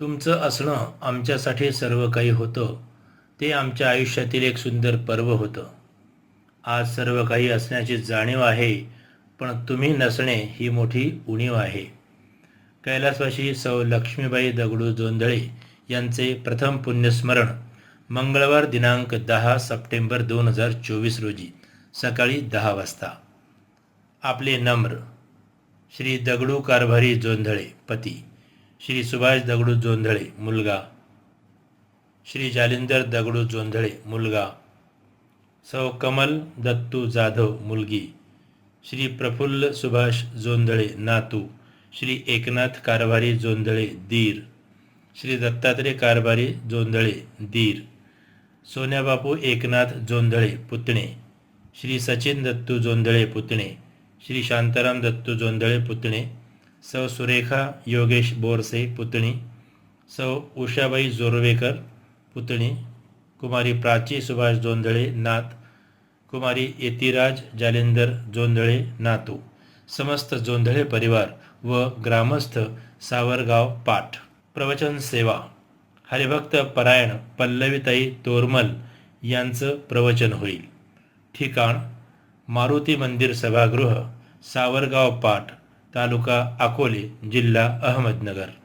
तुमचं असणं आमच्यासाठी सर्व काही होतं. ते आमच्या आयुष्यातील एक सुंदर पर्व होतं. आज सर्व काही असण्याची जाणीव आहे पण तुम्ही नसणे ही मोठी उणीव आहे. कैलासवाशी सौ लक्ष्मीबाई दगडू जोंधळे यांचे प्रथम पुण्यस्मरण मंगळवार दिनांक दहा सप्टेंबर दोन हजार चोवीस रोजी सकाळी दहा वाजता. आपले नम्र श्री दगडू कारभारी जोंधळे पती. श्री सुभाष दगडू जोंधळे मुलगा. श्री जालिंदर दगडू जोंधळे मुलगा. सौ कमल दत्तू जाधव मुलगी. श्री प्रफुल्ल सुभाष जोंधळे नातू. श्री एकनाथ कारभारी जोंधळे दीर. श्री दत्तात्रय कारभारी जोंधळे दीर. सोन्याबापू एकनाथ जोंधळे पुतणे. श्री सचिन दत्तू जोंधळे पुतणे. श्री शांताराम दत्तू जोंधळे पुतणे. सौ सुरेखा योगेश बोरसे पुतणी. सौ उषाबाई जोरवेकर पुतणी. कुमारी प्राची सुभाष जोंधळे नात. कुमारी यतिराज जालेंदर जोंधळे नातू. समस्त जोंधळे परिवार व ग्रामस्थ सावरगाव पाठ. प्रवचन सेवा. हरिभक्त परायण पल्लवीताई तोरमल यांचं प्रवचन होईल. ठिकाण. मारुती मंदिर सभागृह सावरगाव पाठ. तालुका अकोले जिल्हा अहमदनगर.